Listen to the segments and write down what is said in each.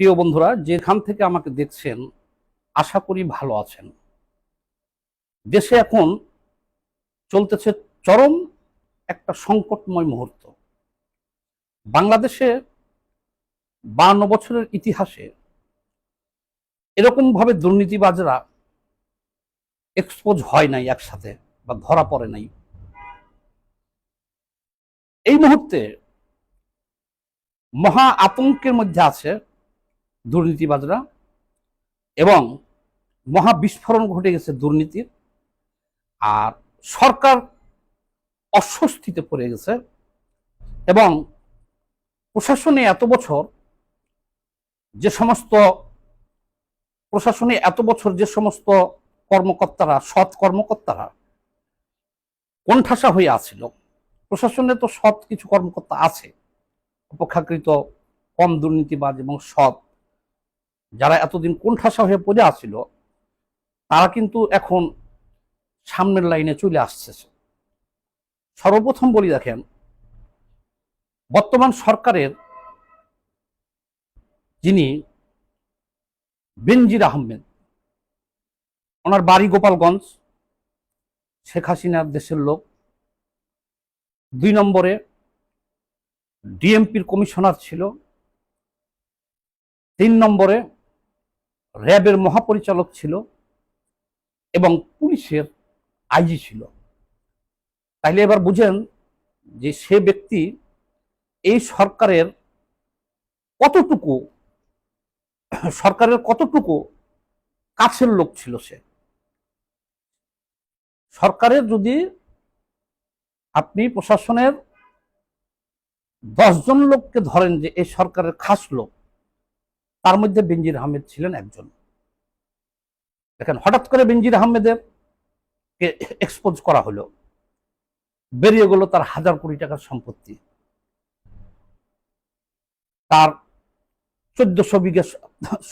প্রিয় বন্ধুরা, যেখান থেকে আমাকে দেখছেন, আশা করি ভালো আছেন। দেশে এখন চলতেছে চরম একটা সংকটময় মুহূর্ত। বাংলাদেশে বান্ন বছরের ইতিহাসে এরকম ভাবে দুর্নীতিবাজরা এক্সপোজ হয় নাই একসাথে বা ধরা পড়ে নাই। এই মুহূর্তে মহা আতঙ্কের মধ্যে আছে দুর্নীতিবাজরা এবং মহা বিস্ফোরণ ঘটে গেছে দুর্নীতির, আর সরকার অস্বস্তিতে পড়ে গেছে এবং প্রশাসনে এত বছর যে সমস্ত, প্রশাসনে এত বছর যে সমস্ত কর্মকর্তারা, সৎ কর্মকর্তারা কোণঠাসা হয়ে আছিল, প্রশাসনে তো সৎ কিছু কর্মকর্তা আছে, অপেক্ষাকৃত কম দুর্নীতিবাজ এবং সৎ যারা এতদিন কোণঠাসা হয়ে পড়ে আসছিল তারা কিন্তু এখন সামনের লাইনে চলে আসছে। সর্বপ্রথম বলি দেখেন, বর্তমান সরকারের যিনি বেনজির আহমেদ, ওনার বাড়ি গোপালগঞ্জ, শেখ হাসিনার দেশের লোক। দুই নম্বরে ডিএমপির কমিশনার ছিল। তিন নম্বরে র্যাবের মহাপরিচালক ছিল এবং পুলিশের আইজি ছিল। তাইলে এবার বুঝেন যে সে ব্যক্তি এই সরকারের কতটুকু সরকারের কতটুকু কাছের লোক ছিল সে? সরকারের যদি আপনি প্রশাসনের দশজন লোককে ধরেন যে এই সরকারের খাস লোক তার মধ্যে বেনজির আহমেদ ছিলেন একজন। দেখেন, হঠাৎ করে বেনজির আহমেদের এক্সপোজ করা হলো। বেরিয়ে গেল তার হাজার কোটি টাকার সম্পত্তি। তার চোদ্দশো বিঘা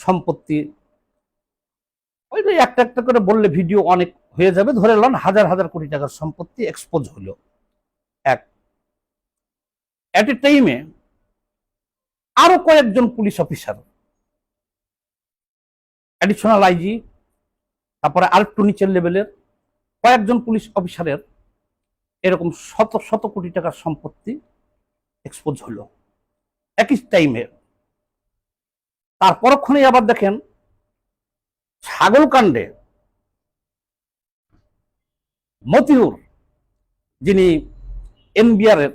সম্পত্তি। ওই একটা একটা করে বললে ভিডিও অনেক হয়ে যাবে, ধরে লন হাজার হাজার কোটি টাকার সম্পত্তি এক্সপোজ হলো। এক অ্যাট এ টাইমে আরও কয়েকজন পুলিশ অফিসার অ্যাডিশনাল আইজি তারপরে আর একটু নিচের লেভেলের কয়েকজন পুলিশ অফিসারের এরকম শত শত কোটি টাকার সম্পত্তি এক্সপোজ হলো। একই টাইমে তার পরক্ষণে আবার দেখেন ছাগল কাণ্ডে মতিউর, যিনি এনবিআর এর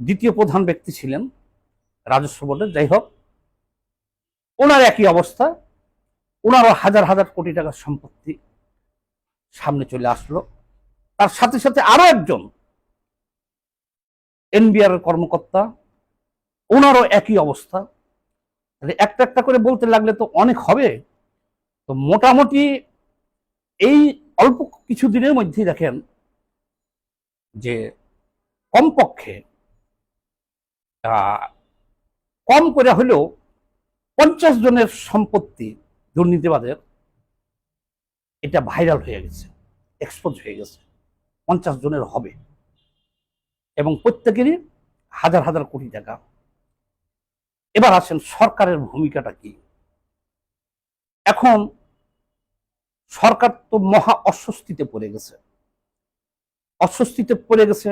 দ্বিতীয় প্রধান ব্যক্তি ছিলেন, রাজস্ব বোর্ডের, যাই হোক, ওনার একই অবস্থা। ওনারও হাজার হাজার কোটি টাকার সম্পত্তি সামনে চলে আসলো। তার সাথে সাথে আরও একজন এনবিআর কর্মকর্তা ওনারও একই অবস্থা। একটা একটা করে বলতে লাগলে তো অনেক হবে। তো মোটামুটি এই অল্প কিছু দিনের মধ্যেই দেখেন যে কমপক্ষে কম করে হলেও পঞ্চাশ জনের সম্পত্তি দুর্নীতিবাদের এটা ভাইরাল হয়ে গেছে এক্সপোজ হয়ে গেছে, পঞ্চাশ জনের হবে। এবং প্রত্যেকেরই হাজার হাজার কোটি টাকা। এবার আসেন সরকারের ভূমিকাটা কি? এখন সরকার তো মহা অস্বস্তিতে পড়ে গেছে। অস্বস্তিতে পড়ে গেছে।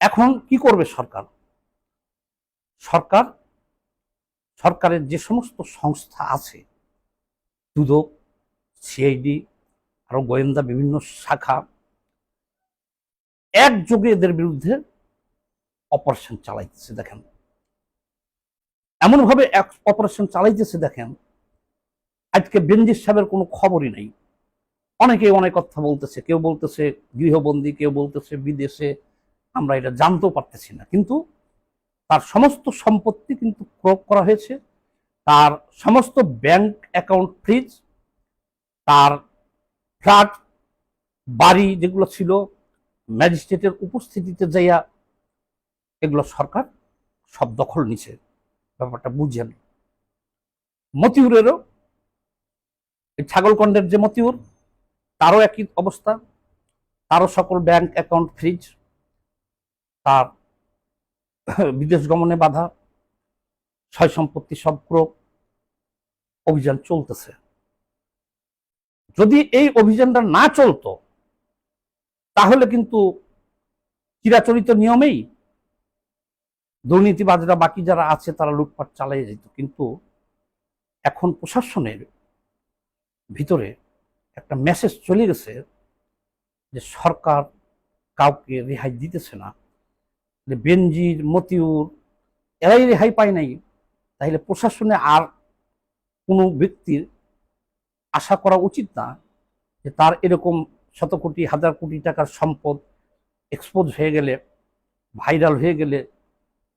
এখন কি করবে সরকার? সরকার, সরকারের যে সমস্ত সংস্থা আছে দুদক সিআইডি, আরও গোয়েন্দা বিভিন্ন শাখা। একযোগে এদের বিরুদ্ধে অপারেশন চালাইতেছে, দেখেন। এমনভাবে এক অপারেশন চালাইতেছে, দেখেন। আজকে বেনজির সাহেবের কোনো খবরই নেই। অনেকে অনেক কথা বলতেছে, কেউ বলতেছে গৃহবন্দী, কেউ বলতেছে বিদেশে। আমরা এটা জানতেও পারতেছি না। কিন্তু তার সমস্ত সম্পত্তি কিন্তু ক্রোক করা হয়েছে। তার সমস্ত ব্যাংক অ্যাকাউন্ট ফ্রিজ, তার ফ্ল্যাট, বাড়ি যেগুলো ছিল, ম্যাজিস্ট্রেটের উপস্থিতিতে যাইয়া এগুলো সরকার সব দখল নিছে। ব্যাপারটা বুঝেন। মতিউরেরও ছাগলকণ্ডের যে মতিউর, তারও একই অবস্থা। তারও সকল ব্যাংক অ্যাকাউন্ট ফ্রিজ, তার বিদেশ গমনে বাধা। ছয় সম্পত্তি ক্রোপ অভিযান চলতেছে। যদি এই অভিযানটা না চলতো, তাহলে কিন্তু চিরাচরিত নিয়মেই দুর্নীতিবাজরা বাকি যারা আছে তারা লুটপাট চালিয়ে যেত। কিন্তু এখন প্রশাসনের ভিতরে একটা মেসেজ চলে গেছে যে সরকার কাউকে রেহাই দিতেছে না। বেনজির, মতিউর, এরাই রেহাই পায় নাই। তাহলে প্রশাসনে আর কোনো ব্যক্তির আশা করা উচিত না যে তার এরকম শত কোটি হাজার কোটি টাকার সম্পদ এক্সপোজ হয়ে গেলে ভাইরাল হয়ে গেলে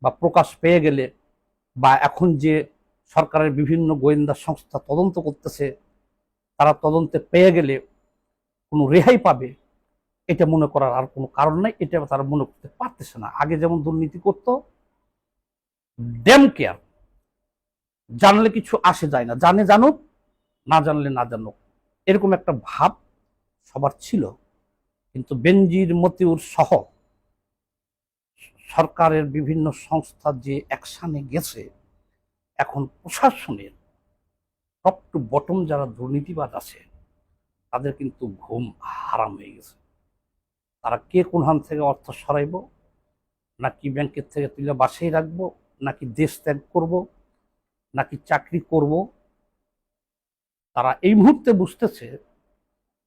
বা প্রকাশ পেয়ে গেলে বা এখন যে সরকারের বিভিন্ন গোয়েন্দা সংস্থা তদন্ত করতেছে তারা তদন্তে পেয়ে গেলে কোনো রেহাই পাবে এটা মনে করার আর কোনো কারণ নাই এটা তারা মনে করতে পারতেছে না। আগে যেমন দুর্নীতি করতো ড্যাম কেয়ার জানলে কিছু আসে যায় না। জানে জানুক, না জানলে না জানুক। এরকম একটা ভাব সবার ছিল। কিন্তু বেনজির মতিউর সহ সরকারের বিভিন্ন সংস্থা যে অ্যাকশানে গেছে, এখন প্রশাসনের টপ টু বটম যারা দুর্নীতিবাদ আছে, তাদের কিন্তু ঘুম হারাম হয়ে গেছে। তারা কে কোন হান থেকে অর্থ সরাইব, নাকি ব্যাংকের থেকে তুলে বাসায় রাখব, নাকি দেশ ত্যাগ করব নাকি চাকরি করব? তারা এই মুহূর্তে বুঝতেছে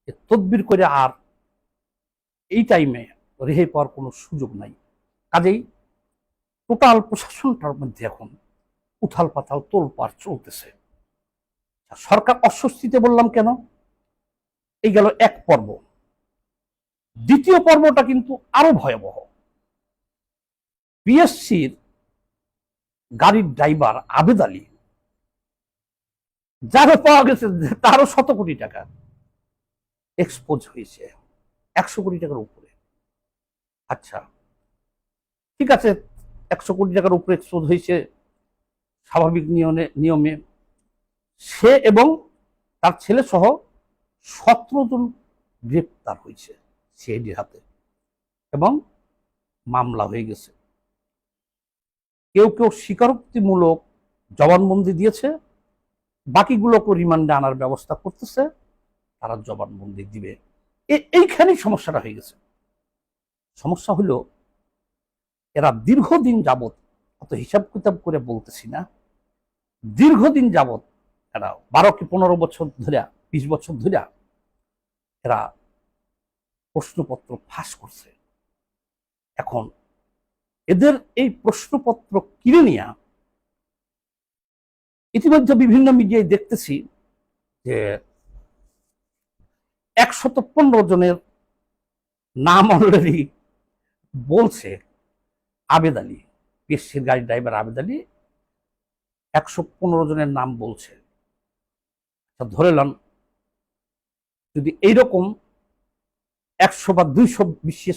যে তদবির করে আর এই টাইমে রেহাই পাওয়ার কোনো সুযোগ নাই। কাজেই টোটাল প্রশাসনটার মধ্যে এখন উথাল পাথাল তোলপাড় চলতেছে। সরকার অস্বস্তিতে বললাম কেন? এই গেল এক পর্ব। দ্বিতীয় পর্বটা কিন্তু আরও ভয়াবহ। পিএসসির গাড়ির ড্রাইভার আবেদ আলী যারও পাওয়া গেছে। তারও শত কোটি টাকা এক্সপোজ হয়েছে। একশো কোটি টাকার উপরে। আচ্ছা ঠিক আছে, একশো কোটি টাকার উপরে এক্সপোজ হয়েছে স্বাভাবিক নিয়মে নিয়মে। সে এবং তার ছেলে সহ সতেরো জন গ্রেপ্তার হয়েছে সিআইডির হাতে এবং মামলা হয়ে গেছে। কেউ কেউ স্বীকারোক্তিমূলক জবানবন্দি দিয়েছে। বাকিগুলোকে রিমান্ডে আনার ব্যবস্থা করতেছে, তারা জবানবন্দি দিবে। এইখানেই সমস্যাটা হয়ে গেছে। সমস্যা হলো, এরা দীর্ঘদিন যাবত অত হিসাব কিতাব করে বলতেছি না, দীর্ঘদিন যাবত এরা বারো কি পনেরো বছর ধরে বিশ বছর ধরে এরা প্রশ্নপত্র ফাঁস করছে। এখন এদের এই প্রশ্নপত্র কিনে নিয়ে ইতিমধ্যে বিভিন্ন মিডিয়ায় দেখতেছি যে একশত পনেরো জনের নাম অলরেডি বলছে আবেদ আলী, পিএসসির গাড়ি ড্রাইভার আবেদ আলী একশো পনেরো জনের নাম বলছে। আচ্ছা ধরে লন যদি এইরকম একশো বা দুইশো বিশেষ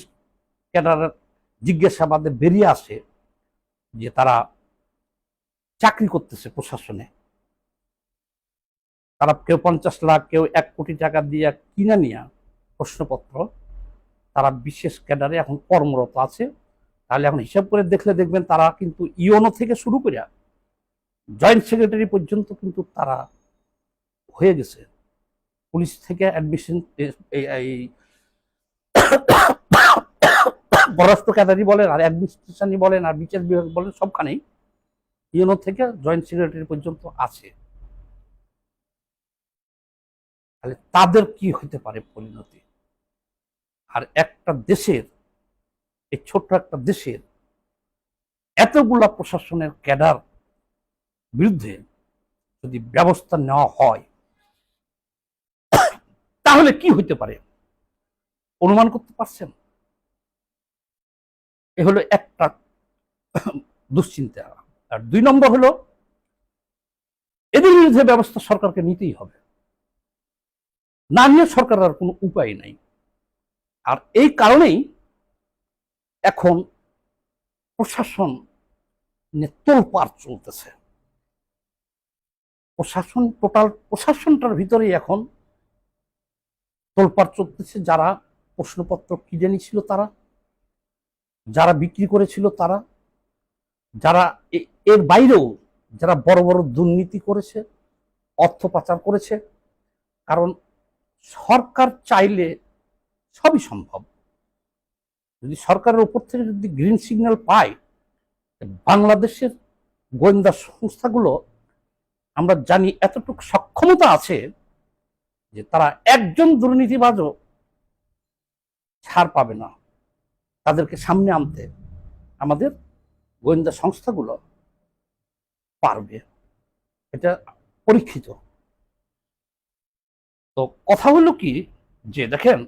ক্যাডারের জিজ্ঞাসাবাদে বেরিয়ে আসে যে তারা চাকরি করতেছে প্রশাসনে। তারা কেউ পঞ্চাশ লাখ, কেউ এক কোটি টাকা দিয়ে কিনে নিয়ে প্রশ্নপত্র, তারা বিশেষ ক্যাডারে এখন কর্মরত আছে। তাহলে এখন হিসাব করে দেখলে দেখবেন তারা কিন্তু ইওনো থেকে শুরু করে জয়েন্ট সেক্রেটারি পর্যন্ত কিন্তু তারা হয়ে গেছে। পুলিশ থেকে অ্যাডমিশন এই পররাষ্ট্র ক্যাডারি বলেন আর অ্যাডমিনিস্ট্রেশনই বলেন আর বিচার বিভাগ বলেন সবখানেই ইউনো থেকে জয়েন্ট সেক্রেটারি পর্যন্ত আছে। তাহলে তাদের কি হতে পারে পরিণতি? আর একটা দেশের, এই ছোট্ট একটা দেশের এতগুলা প্রশাসনের ক্যাডার বিরুদ্ধে যদি ব্যবস্থা নেওয়া হয়, তাহলে কি হইতে পারে? অনুমান করতে পারছেন? এ হলো একটা দুশ্চিন্তা। আর দুই নম্বর হলো, এদের বিরুদ্ধে ব্যবস্থা সরকারকে নিতেই হবে। না নিয়ে সরকার আর কোনো উপায় নাই। আর এই কারণেই এখন প্রশাসন তোলপাড় চলতেছে। প্রশাসন, টোটাল প্রশাসনটার ভিতরেই এখন তোলপাড় চলতেছে। যারা প্রশ্নপত্র কিনে নিছিল তারা, যারা বিক্রি করেছিল তারা, যারা এর বাইরেও যারা বড় বড় দুর্নীতি করেছে, অর্থ পাচার করেছে, কারণ সরকার চাইলে সবই সম্ভব। যদি সরকারের উপর থেকে যদি গ্রিন সিগন্যাল পায়, বাংলাদেশের গোয়েন্দা সংস্থাগুলো, আমরা জানি এতটুকু সক্ষমতা আছে যে তারা একজন দুর্নীতিবাজও ছাড় পাবে না। তাদেরকে সামনে আনতে আমাদের গোয়েন্দা সংস্থাগুলো পারবে। এটা পরীক্ষিত। তো কথা হলো কি, যে দেখেন,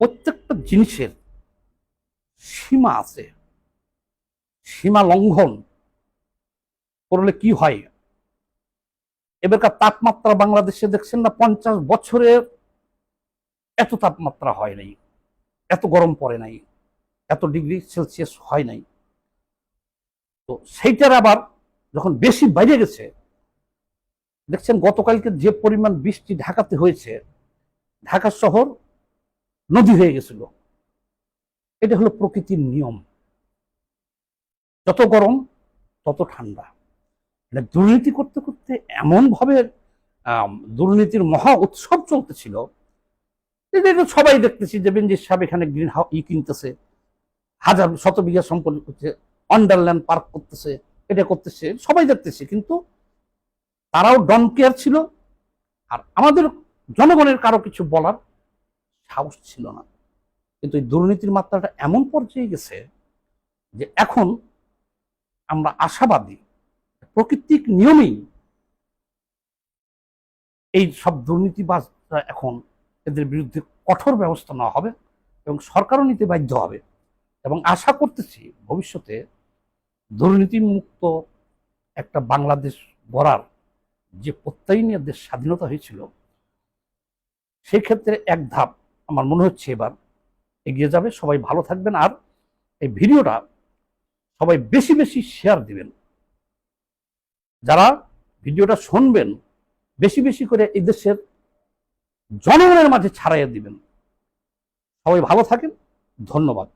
প্রত্যেকটা জিনিসের সীমা আছে। সীমা লঙ্ঘন করলে কি হয়? এবারকার তাপমাত্রা বাংলাদেশে দেখছেন না, পঞ্চাশ বছরে এত তাপমাত্রা হয় নাই, এত গরম পড়ে নাই, এত ডিগ্রি সেলসিয়াস হয় নাই। তো সেইটার আবার যখন বেশি বাইরে গেছে, দেখছেন গতকালকে যে পরিমাণ বৃষ্টি ঢাকাতে হয়েছে, ঢাকা শহর নদী হয়ে গেছিল। এটা হলো প্রকৃতির নিয়ম। যত গরম, তত ঠান্ডা। মানে দুর্নীতি করতে করতে এমন ভাবে দুর্নীতির মহা উৎসব চলতেছিল। এটা সবাই দেখতেছি যে বেঞ্জির সাহেব এখানে গ্রিন হাউস ই কিনতেছে। হাজার, শত বিঘা সম্পত্তি করছে আন্ডারল্যান্ড পার্ক করতেছে, এটা করতেছে, সবাই দেখতেছে, কিন্তু তারাও ডন কেয়ার ছিল, আর আমাদের জনগণের কারও কিছু বলার সাহস ছিল না। কিন্তু এই দুর্নীতির মাত্রাটা এমন পর্যায়ে গেছে যে এখন আমরা আশাবাদী, প্রকৃতিক নিয়মেই এই সব দুর্নীতিবাজরা এখন এদের বিরুদ্ধে কঠোর ব্যবস্থা নেওয়া হবে এবং সরকারও নিতে বাধ্য হবে। এবং আশা করতেছি ভবিষ্যতে দুর্নীতি মুক্ত একটা বাংলাদেশ গড়ার যে প্রত্যয় নিয়ে দেশ স্বাধীনতা হয়েছিল সেই ক্ষেত্রে এক ধাপ আমার মনে হচ্ছে এবার এগিয়ে যাবে। সবাই ভালো থাকবেন আর এই ভিডিওটা সবাই বেশি বেশি শেয়ার দিবেন। যারা ভিডিওটা শুনবেন, বেশি বেশি করে এই দেশের জনগণের মাঝে ছাড়াইয়া দিবেন। সবাই ভালো থাকেন। ধন্যবাদ।